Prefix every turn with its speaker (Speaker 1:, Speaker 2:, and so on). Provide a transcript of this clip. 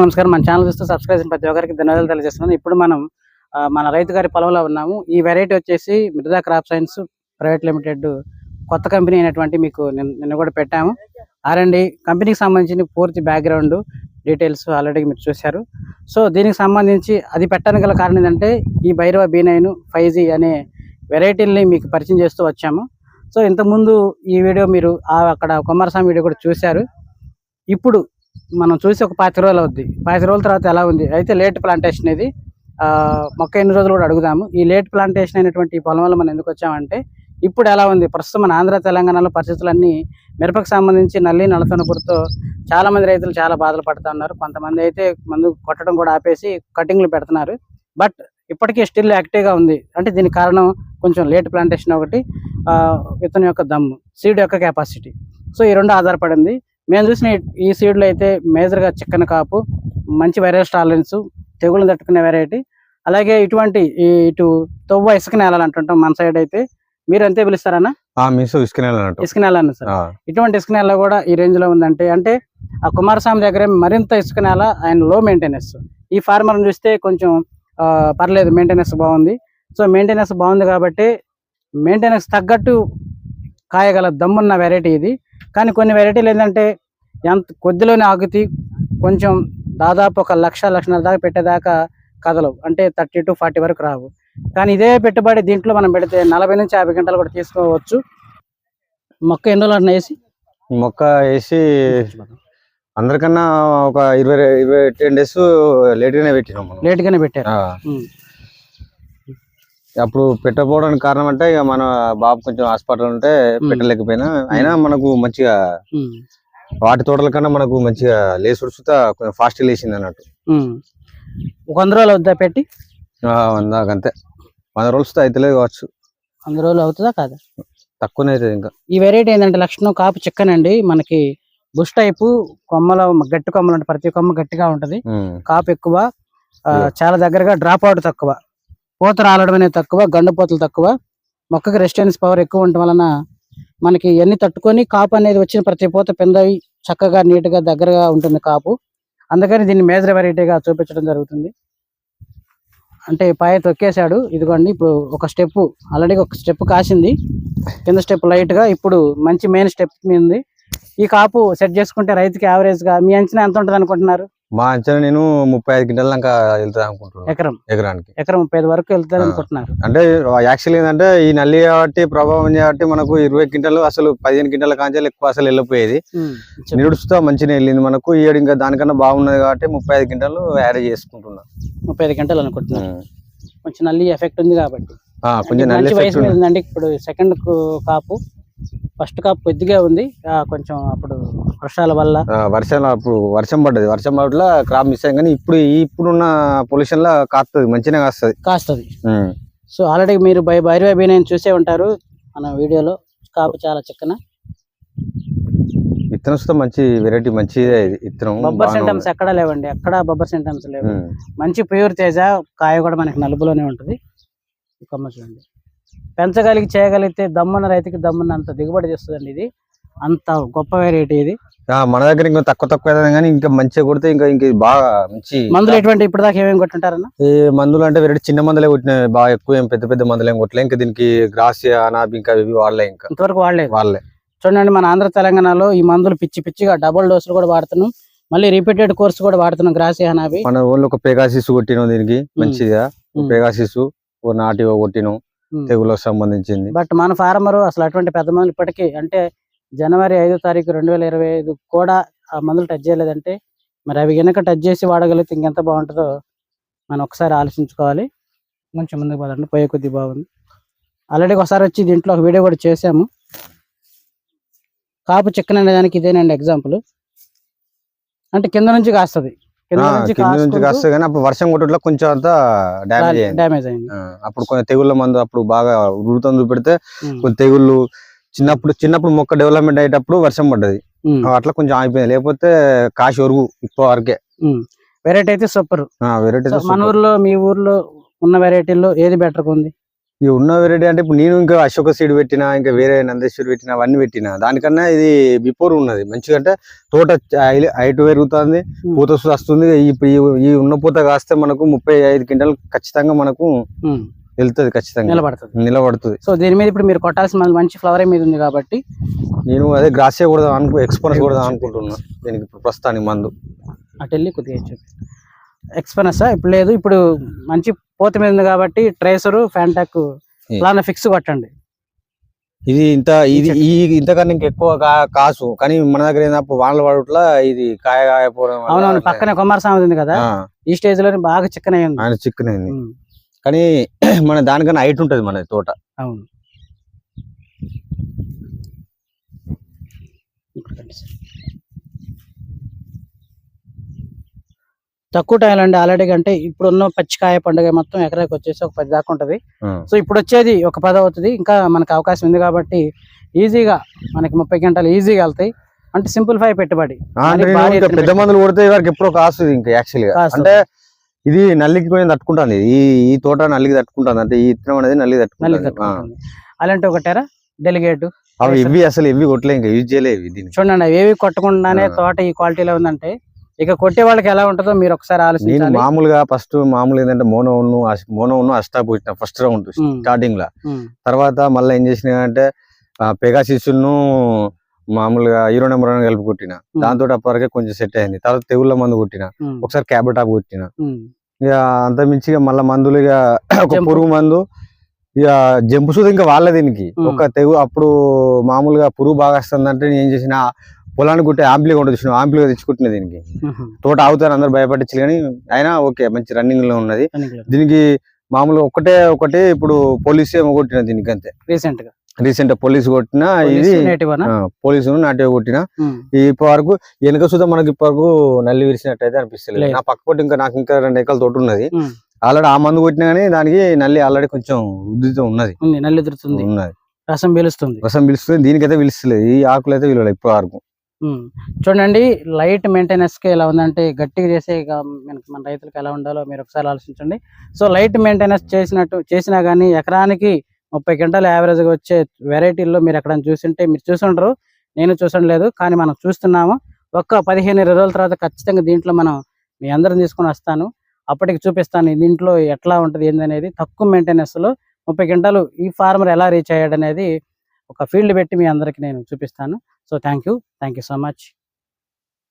Speaker 1: నమస్కారం. మన ఛానల్ చూస్తూ సబ్స్క్రైబ్ చేసిన ప్రతి ఒక్కరికి ధన్యవాదాలు తెలియజేస్తున్నాను. ఇప్పుడు మనం మన రైతు గారి పొలంలో ఉన్నాము. ఈ వెరైటీ వచ్చేసి Mruda crop science private limited కొత్త కంపెనీ అయినటువంటి మీకు నిన్న కూడా పెట్టాము. ఆర్ఎండి కంపెనీకి సంబంధించిన పూర్తి బ్యాక్గ్రౌండ్ డీటెయిల్స్ ఆల్రెడీ మీరు చూశారు. సో దీనికి సంబంధించి అది పెట్టడానికి గల కారణం ఏంటంటే ఈ Bhairava B nine five G అనే వెరైటీని మీకు పరిచయం చేస్తూ వచ్చాము. సో ఇంతకుముందు ఈ వీడియో మీరు అక్కడ కుమారస్వామి వీడియో కూడా చూశారు. ఇప్పుడు మనం చూసి ఒక పాతి రోజులు అవుద్ది. పాతి రోజుల తర్వాత ఎలా ఉంది? అయితే లేట్ ప్లాంటేషన్ ఇది. మొక్క ఎన్ని రోజులు కూడా అడుగుదాము. ఈ లేట్ ప్లాంటేషన్ అయినటువంటి ఈ పొలం వల్ల మనం ఎందుకు వచ్చామంటే ఇప్పుడు ఎలా ఉంది? ప్రస్తుతం మన ఆంధ్ర తెలంగాణలో పరిస్థితులన్నీ మిరపకు సంబంధించి నల్లి నలసనపురితో చాలామంది రైతులు చాలా బాధలు పడుతూ ఉన్నారు. కొంతమంది అయితే మందు కొట్టడం కూడా ఆపేసి కటింగ్లు పెడుతున్నారు. బట్ ఇప్పటికీ స్టిల్ యాక్టివ్గా ఉంది. అంటే దీనికి కారణం కొంచెం లేట్ ప్లాంటేషన్ ఒకటి విత్తనం యొక్క దమ్ము సీడ్ యొక్క కెపాసిటీ. సో ఈ రెండు ఆధారపడింది. మేము చూసిన ఈ- సీడ్లో అయితే మేజర్గా చిక్కన కాపు మంచి వైరస్ టాలరెన్స్ తెగులు తట్టుకునే వెరైటీ అలాగే ఇటువంటి ఇటు తొవ్వ ఇసుక నేలలు అంటుంటాం మన సైడ్ అయితే. మీరు అంతే పిలుస్తారన్నా? ఇసుక నేల అన్న సార్ ఇటువంటి ఇసుక నేల కూడా ఈ రేంజ్లో ఉందంటే అంటే ఆ కుమారస్వామి దగ్గర మరింత ఇసుక నేల ఆయన లో మెయింటెనెన్స్ ఈ ఫార్మర్ చూస్తే కొంచెం పర్లేదు మెయింటెనెన్స్ బాగుంది. సో మెయింటెనెన్స్ బాగుంది కాబట్టి మెయింటెనెన్స్ తగ్గట్టు కాయగల దమ్మున్న వెరైటీ ఇది. కానీ కొన్ని వెరైటీలు ఏంటంటే ఎంత కొద్దిలోనే ఆగుతి కొంచెం దాదాపు ఒక లక్ష లక్షన్నర దాకా పెట్టేదాకా కదలవు. అంటే థర్టీ టు ఫార్టీ వరకు రావు. కానీ ఇదే పెట్టుబడి దీంట్లో మనం పెడితే నలభై నుంచి యాభై గంటలు కూడా తీసుకోవచ్చు. మొక్క ఎన్ని రోజులు అట్లా వేసి
Speaker 2: మొక్క వేసి అందరికన్నా ఒక ఇరవై ఇరవై టెన్ డేస్ లేట్ గానే పెట్టినాం మనం.
Speaker 1: లేట్ గానే పెట్టారు.
Speaker 2: అప్పుడు పెట్టకపోవడానికి కారణం అంటే ఇక మన బాబు కొంచెం హాస్పిటల్ ఉంటే పెట్టలేకపోయినా. అయినా మనకు మంచిగా. వాటి తోటల కన్నా మనకు మంచిగా లేసి ఉడుచుతా కొంచెం ఫాస్ట్ లేచింది అన్నట్టు.
Speaker 1: వంద రోజులు అవుతుందా పెట్టి?
Speaker 2: అంతే వంద రోజులతో అయితలేదు కావచ్చు.
Speaker 1: వంద రోజులు అవుతుందా కాదా?
Speaker 2: తక్కువనే అవుతుంది ఇంకా.
Speaker 1: ఈ వెరైటీ ఏంటంటే లక్షణం కాపు చిక్కనండి. మనకి బుష్ టైపు కొమ్మల గట్టి కొమ్మలు అంటే ప్రతి కొమ్మ గట్టిగా ఉంటది. కాపు ఎక్కువ. చాలా దగ్గరగా డ్రాప్ అవుట్ తక్కువ. పూత రాలడం అనేది తక్కువ గండుపోతలు తక్కువ. మొక్కకి రెసిస్టెన్స్ పవర్ ఎక్కువ ఉండటం వలన మనకి ఎన్ని తట్టుకొని కాపు అనేది వచ్చిన ప్రతి పూత పెందవి చక్కగా నీట్గా దగ్గరగా ఉంటుంది కాపు. అందుకని దీన్ని మేజర్ వెరైటీగా చూపించడం జరుగుతుంది. అంటే పాయ తొక్కేశాడు. ఇదిగోండి ఇప్పుడు ఒక స్టెప్ ఆల్రెడీ ఒక స్టెప్ కాసింది. కింద స్టెప్ లైట్గా ఇప్పుడు మంచి మెయిన్ స్టెప్ మీద ఉంది ఈ కాపు సెట్ చేసుకుంటే రైతుకి యావరేజ్గా మీ అంచనా ఎంత ఉంటుంది అనుకుంటున్నారు
Speaker 2: మా అంచనా నేను ముప్పై ఐదు గింటల దాకా వెళ్తా అనుకుంటున్నాను.
Speaker 1: ఎకరం.
Speaker 2: ఎకరానికి.
Speaker 1: ఎకరం ముప్పై ఐదు వరకు వెళ్తారు
Speaker 2: ఆ.
Speaker 1: అనుకుంటున్నారు.
Speaker 2: అంటే యాక్చువల్ ఏంటంటే ఈ నల్లి కాబట్టి ప్రభావం కాబట్టి మనకు ఇరవై క్వింటలు అసలు పదిహేను క్వింటల కాంచాలు ఎక్కువ అసలు వెళ్ళిపోయేది. నిరుడుస్తా మంచిగా వెళ్ళింది మనకు. ఈ ఏడు ఇంకా దానికన్నా బాగున్నది కాబట్టి ముప్పై ఐదు క్వింటలు యాడ్ చేసుకుంటున్నా.
Speaker 1: ముప్పై ఐదు గంటలు అనుకుంటున్నారు. కొంచెం నల్లి ఎఫెక్ట్ ఉంది కాబట్టి.
Speaker 2: కొంచెం నల్లి
Speaker 1: వయసు ఇప్పుడు సెకండ్ కాపు. ఫస్ట్ కాపు కొద్దిగా ఉంది. కొంచెం అప్పుడు వర్షాల వల్ల?
Speaker 2: వర్షం అప్పుడు వర్షం పడ్డది. వర్షం పడట్ల క్రాప్ మిస్ అయ్యింది కానీ ఇప్పుడు ఇప్పుడున్న పొల్యూషన్ లా కాస్తుంది మంచిగా కాస్తుంది.
Speaker 1: కాస్తుంది. సో ఆల్రెడీ మీరు బై బైరవై బీ నేను చూసే ఉంటారు మన వీడియోలో. కాపు చాలా చిక్కన.
Speaker 2: విత్తనం సుతా మంచి వెరైటీ మంచిదే ఇది విత్తనం
Speaker 1: బొబ్బర్ సింటమ్స్. ఎక్కడా లేవండి. ఎక్కడా బొబ్బర్ సింటమ్స్ లేవు. మంచి ప్యూర్ తేజ. కాయ కూడా మనకి నలుపులోనే ఉంటుంది. కొమ్మ చూడండి. పెంచగలిగి చేయగలిగితే దమ్మున్న రైతుకి దమ్మున్నంత దిగుబడి తెస్తుందండి ఇది. అంత గొప్ప వెరైటీ ఇది.
Speaker 2: మన దగ్గర ఇంకా తక్కువ తక్కువ కానీ ఇంకా మంచిగా కొడితే ఇంకా ఇంకా బాగా మంచి
Speaker 1: మందులు ఎటువంటి ఇప్పుడు దాకా ఏమేమి కొట్టుంటారన్న?
Speaker 2: ఈ మందులు అంటే వెరైటీ చిన్న మందులే కొట్టిన బాగా ఎక్కువ ఏం పెద్ద పెద్ద మందులు ఏం కొట్టలే. ఇంకా దీనికి గ్రాసియా అనాబి ఇంకా ఇవి వాడలే ఇంకా.
Speaker 1: ఇంతవరకు వాడలేదు.
Speaker 2: వాళ్ళే
Speaker 1: చూడండి మన ఆంధ్ర తెలంగాణలో ఈ మందులు పిచ్చి పిచ్చిగా డబుల్ డోసులు కూడా వాడుతున్నాం. మళ్ళీ రిపీటెడ్ కోర్స్ కూడా వాడుతున్నాం గ్రాసి హనాబి
Speaker 2: మన ఊళ్ళో ఒక పెగాసిస్ కొట్టినాం దీనికి. మంచిగా. పెగాసిస్ నాటివో కొట్టినాం. తెగులకు సంబంధించింది.
Speaker 1: బట్ మన ఫార్మర్ అసలు అటువంటి పెద్ద మందులు ఇప్పటికీ అంటే జనవరి ఐదో తారీఖు రెండు వేల ఇరవై ఐదు కూడా ఆ మందులు టచ్ చేయలేదంటే మరి అవి కనుక టచ్ చేసి వాడగలిగితే ఇంకెంత బాగుంటుందో మనం ఒకసారి ఆలోచించుకోవాలి. కొంచెం ముందుకు పదండి పోయే కొద్ది బాగుంది. ఆల్రెడీ ఒకసారి వచ్చి దీంట్లో ఒక వీడియో కూడా చేసాము కాపు చికెన్ అనే దానికి ఇదేనండి ఎగ్జాంపుల్ అంటే కింద నుంచి కాస్తుంది.
Speaker 2: కాస్తే కానీ అప్పుడు వర్షం కొట్టట్లో కొంచెం అంతా డ్యామేజ్ అయింది.
Speaker 1: డ్యామేజ్ అయింది.
Speaker 2: ఆ, అప్పుడు కొంచెం తెగుళ్ళ మందు అప్పుడు బాగా ఉరుతం చూపెడితే
Speaker 1: ఉమ్,
Speaker 2: కొంచెం తెగుళ్ళు చిన్నప్పుడు చిన్నప్పుడు మొక్క డెవలప్మెంట్ అయ్యేటప్పుడు వర్షం పడ్డది. అట్లా కొంచెం ఆగిపోయింది. లేకపోతే కాశీ ఒరుగు ఇప్పటి వరకే.
Speaker 1: వెరైటీ అయితే సూపర్
Speaker 2: వెరైటీ
Speaker 1: మన ఊర్లో మీ ఊర్లో ఉన్న వెరైటీల్లో ఏది బెటర్ ఉంది?
Speaker 2: ఈ ఉన్న వెరైటీ అంటే ఇప్పుడు నేను ఇంకా అశోక సీడ్ పెట్టినా ఇంకా వేరే నందేశ్వరి పెట్టినా అవన్నీ పెట్టినా. దానికన్నా ఇది బిఫోర్ ఉన్నది. మంచిగా అంటే తోట హైట్ పెరుగుతుంది. పూత వస్తుంది. ఇప్పుడు ఈ- ఉన్న పూత కాస్తే మనకు ముప్పై ఐదు క్వింటల్ ఖచ్చితంగా మనకు వెళ్తుంది ఖచ్చితంగా.
Speaker 1: నిలబడుతుంది.
Speaker 2: నిలబడుతుంది.
Speaker 1: సో దీని మీద ఇప్పుడు మీరు కొట్టాల్సిన మంచి ఫ్లవర్ మీద ఉంది కాబట్టి
Speaker 2: నేను అదే గ్రాసియా కూడా అనుకో ఎక్స్పోనస్ కూడా అనుకుంటున్నా. దీనికి ఇప్పుడు ప్రస్తుతానికి మందు.
Speaker 1: అటు వెళ్ళి కొద్దిగా ఎక్స్పెనసా ఇప్పుడు లేదు. ఇప్పుడు మంచి పోత మీద ఉంది కాబట్టి ట్రేసరు ఫ్యాంటాక్
Speaker 2: ఏ.
Speaker 1: ప్లాన్ ఫిక్స్ కొట్టండి.
Speaker 2: ఇది ఇంత ఇది ఈ ఇంతకన్నా ఇంకా ఎక్కువ కాసు. కానీ మన దగ్గర ఏంటప్పుడు వానల పడుట్లా ఇది కాయ కాయపోవడం
Speaker 1: అవునవును. పక్కనే కుమారస్వామి ఉంది కదా. ఈ స్టేజ్లోనే బాగా చిక్కన ఉంది.
Speaker 2: ఆయన చిక్కునైంది. కానీ మన దానికన్నా హైట్ ఉంటది మన తోట.
Speaker 1: అవును. తక్కువ టైంలో అండి ఆల్రెడీ అంటే ఇప్పుడు ఉన్న పచ్చికాయ పండుగ మొత్తం ఎకరాకి వచ్చేసి ఒక పది దాకా ఉంటది. సో ఇప్పుడు వచ్చేది ఒక పది అవుతుంది. ఇంకా మనకు అవకాశం ఉంది కాబట్టి ఈజీగా మనకి ముప్పై గంటలు ఈజీగా వెళ్తాయి. అంటే పెట్టుబడి. భారీ
Speaker 2: ఇంకా
Speaker 1: ఎత్తున
Speaker 2: పెద్ద మందులు కొడితే వారికి ఎప్పుడో కాస్తుంది ఇంకా యాక్చువల్గా.
Speaker 1: కాస్తుంది.
Speaker 2: అంటే ఇది నల్లికి కొంచెం తట్టుకుంటుంది. ఈ ఈ తోట నల్లికి తట్టుకుంటుంది. అంటే ఈ ఇత్తనం అనేది నల్లికి
Speaker 1: నల్లి
Speaker 2: తట్టుకుంటుంది.
Speaker 1: అలాంటి ఒకటారా? డెలిగేట్?
Speaker 2: అవి ఇవి అసలు ఇవి కొట్టలే ఇంకా యూజ్ చేయలే ఇవి దీనికి.
Speaker 1: చూడండి అవి ఏవి కొట్టకుండానే. తోట ఈ క్వాలిటీలో ఉందంటే ఇక కొట్టే వాళ్ళకి ఎలా ఉంటుందో మీరు ఒకసారి
Speaker 2: నేను
Speaker 1: ఆలోచించాలి
Speaker 2: మామూలుగా ఫస్ట్ మామూలు ఏంటంటే మోనో ఉన్ను మోనో ఉన్ను అష్టా పోసిన ఫస్ట్ రౌండ్ స్టార్టింగ్ లా తర్వాత మళ్ళీ ఏం చేసిన అంటే పెగాసిస్ను మామూలుగా హీరో నెంబర్ వన్ కలిపి కొట్టిన దాంతో అప్పటికే కొంచెం సెట్ అయింది. తర్వాత తెగుళ్ళ మందు కొట్టిన ఒకసారి క్యాబ్ టాప్ కొట్టిన. ఇక అంత మించి ఇక మళ్ళీ మందులు ఇక ఒక. పురుగు మందు ఇక జంపు సూది ఇంకా వాళ్ళ దీనికి. ఒక తెగు అప్పుడు మామూలుగా పురుగు బాగా వస్తుందంటే నేను ఏం చేసిన పొలానికి కుట్టే ఆంప్లిగా ఉంటుంది చూసిన ఆంప్లిగా తెచ్చుకుంటున్నా దీనికి. తోట ఆగుతారు అందరు భయపడించు కానీ అయినా ఓకే మంచి రన్నింగ్లో ఉన్నది. దీనికి మామూలుగా ఒకటే ఒకటి ఇప్పుడు పోలీస్ ఏమో కొట్టిన దీనికి అంతే.
Speaker 1: రీసెంట్గా.
Speaker 2: రీసెంట్ పోలీస్ కొట్టిన ఇది
Speaker 1: నేటివ్
Speaker 2: పోలీసు నాట్య కొట్టిన. ఇప్పటి వరకు వెనక సుధా మనకి ఇప్పటి వరకు నల్లి విరిసినట్టయితే అనిపిస్తలేదు.
Speaker 1: లేదు.
Speaker 2: నా పక్క పొట్టు ఇంకా నాకు ఇంకా రెండు ఎకరాల తోట ఉన్నది. ఆల్రెడీ ఆ మందు కొట్టినా కానీ దానికి నల్లి ఆల్రెడీ కొంచెం వృద్ధితో ఉన్నది.
Speaker 1: నల్లి ఎదురుతుంది
Speaker 2: ఉన్నది.
Speaker 1: రసం పీలుస్తుంది.
Speaker 2: రసం పిలుస్తుంది దీనికైతే పిలుస్తలేదు. ఈ ఆకులు అయితే విలువలేదు ఇప్పటి వరకు.
Speaker 1: చూడండి లైట్ మెయింటెనెన్స్కి ఎలా ఉందంటే గట్టిగా చేసే మన రైతులకు ఎలా ఉండాలో మీరు ఒకసారి ఆలోచించండి. సో లైట్ మెయింటెనెన్స్ చేసినట్టు చేసినా కానీ ఎకరానికి ముప్పై క్వింటాలు యావరేజ్గా వచ్చే వెరైటీల్లో మీరు ఎక్కడ చూసింటే మీరు చూసుండరు. నేను చూసంలేదు కానీ మనం చూస్తున్నాము. ఒక్క పదిహేను ఇరవై రోజుల తర్వాత ఖచ్చితంగా దీంట్లో మనం మీ అందరం తీసుకొని వస్తాను. అప్పటికి చూపిస్తాను దీంట్లో ఎట్లా ఉంటుంది ఏందనేది తక్కువ మెయింటెనెన్స్లో ముప్పై క్వింటాలు ఈ ఫార్మర్ ఎలా రీచ్ అయ్యాడనేది ఒక ఫీల్డ్ పెట్టి మీ అందరికి నేను చూపిస్తాను. So thank you thank you so much